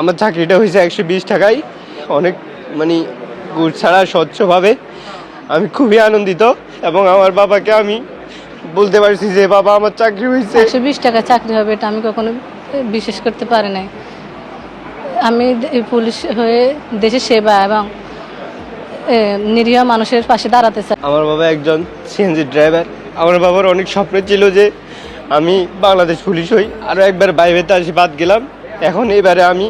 আমার চাকরিটা হয়েছে একশো বিশ টাকায়। অনেক মানে গুড় ছাড়া স্বচ্ছভাবে। আমি খুবই আনন্দিত এবং আমার বাবাকে আমি বলতে পারছি যে বাবা আমার চাকরি হয়েছে। একশো বিশ টাকা চাকরি হবে এটা আমি কখনো বিশেষ করতে পারি নাই। আমি এই পুলিশ হয়ে দেশের সেবা এবং নিরীহ মানুষের পাশে দাঁড়াতে চাই। আমার বাবা একজন সিএনজি ড্রাইভার। আমার বাবার অনেক স্বপ্ন ছিল যে আমি বাংলাদেশ পুলিশ হই। আরও একবার বাইরেতে আসি বাদ গেলাম। এখন এবারে আমি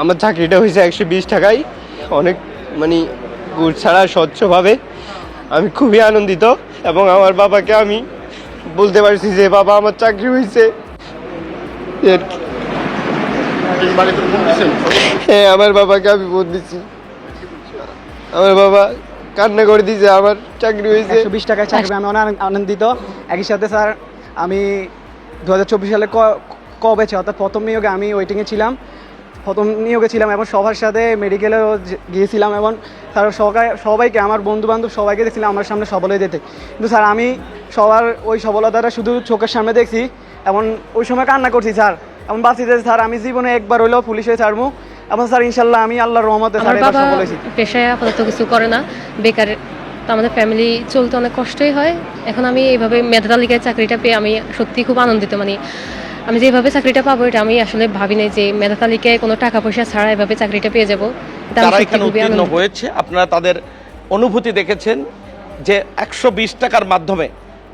আমার চাকরিটা হয়েছে একশো বিশ টাকায়। অনেক মানে গুড় ছাড়া স্বচ্ছভাবে। আমি খুবই আনন্দিত এবং আমার বাবাকে আমি বলতে পারছি যে, বাবা, আমার চাকরি হয়েছে। হ্যাঁ আমার বাবাকে আমি বোধ দিচ্ছি। আমার বাবা কান্না করে দিয়েছে, আমার চাকরি হয়েছে। বিশ টাকায় চাকরি, আমি অনেক আনন্দিত। একই সাথে স্যার, আমি দু হাজার চব্বিশ সালে ক- কবে ছিল? অর্থাৎ প্রথম নিয়োগে আমি ওয়েটিংয়ে ছিলাম। প্রথম নিয়োগে ছিলাম এবং সবার সাথে মেডিকেলেও গিয়েছিলাম এবং স্যার সবাই সবাইকে আমার বন্ধু বান্ধব সবাইকে দেখছিলাম আমার সামনে সবল যেতে। কিন্তু স্যার আমি সবার ওই সফলতাটা শুধু চোখের সামনে দেখছি এমন ওই সময় কান্না করছি স্যার। এমন বাঁচি যে স্যার আমি জীবনে একবার হলেও পুলিশ হয়ে ছাড়বো এবং স্যার ইনশাল্লাহ আমি আল্লাহর রহমতে স্যার এবার বাবা সফল হয়েছি। পেশায় আপাতত কিছু করে না। বেকার তো আমাদের ফ্যামিলি চলতে অনেক কষ্টই হয়। এখন আমি এইভাবে মেধা তালিকায় চাকরিটা পেয়ে আমি সত্যি খুব আনন্দিত। মানে আমি যেভাবে চাকরিটা পাবো এটা আমি আসলে ভাবি নাই যে মেধা তালিকায় কোনো টাকা পয়সা ছাড়া এভাবে চাকরিটা পেয়ে যাব। সত্যি এখানে উত্তীর্ণ হয়েছে। আপনারা তাদের অনুভূতি দেখেছেন যে একশো বিশ টাকার মাধ্যমে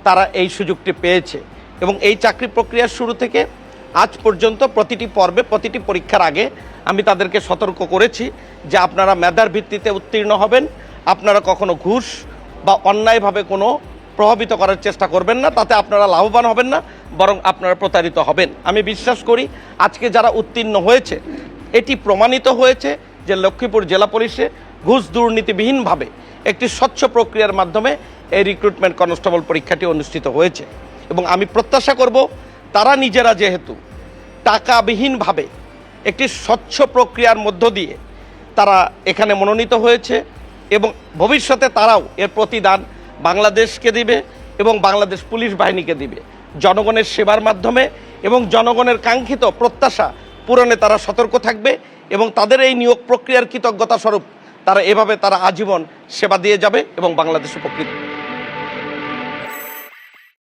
তারা এই সুযোগটি পেয়েছে এবং এই চাকরি প্রক্রিয়ার শুরু থেকে আজ পর্যন্ত প্রতিটি পর্বে প্রতিটি পরীক্ষার আগে আমি তাদেরকে সতর্ক করেছি যে আপনারা মেধার ভিত্তিতে উত্তীর্ণ হবেন। আপনারা কখনো ঘুষ বা অন্যায়ভাবে কোনো প্রভাবিত করার চেষ্টা করবেন না, তাতে আপনারা লাভবান হবেন না, বরং আপনারা প্রতারিত হবেন। আমি বিশ্বাস করি, আজকে যারা উত্তীর্ণ হয়েছে, এটি প্রমাণিত হয়েছে যে লক্ষ্মীপুর জেলা পুলিশে ঘুষ দুর্নীতিবিহীনভাবে একটি স্বচ্ছ প্রক্রিয়ার মাধ্যমে এই রিক্রুটমেন্ট কনস্টেবল পরীক্ষাটি অনুষ্ঠিত হয়েছে। এবং আমি প্রত্যাশা করব, তারা নিজেরা যেহেতু টাকাবিহীনভাবে একটি স্বচ্ছ প্রক্রিয়ার মধ্য দিয়ে তারা এখানে মনোনীত হয়েছে এবং ভবিষ্যতে তারাও এর প্রতিদান বাংলাদেশকে দিবে এবং বাংলাদেশ পুলিশ বাহিনীকে দিবে। জনগণের সেবার মাধ্যমে এবং জনগণের কাঙ্ক্ষিত প্রত্যাশা পূরণে তারা সতর্ক থাকবে এবং তাদের এই নিয়োগ প্রক্রিয়ার কৃতজ্ঞতা স্বরূপ তারা এভাবে তারা আজীবন সেবা দিয়ে যাবে এবং বাংলাদেশ উপকৃত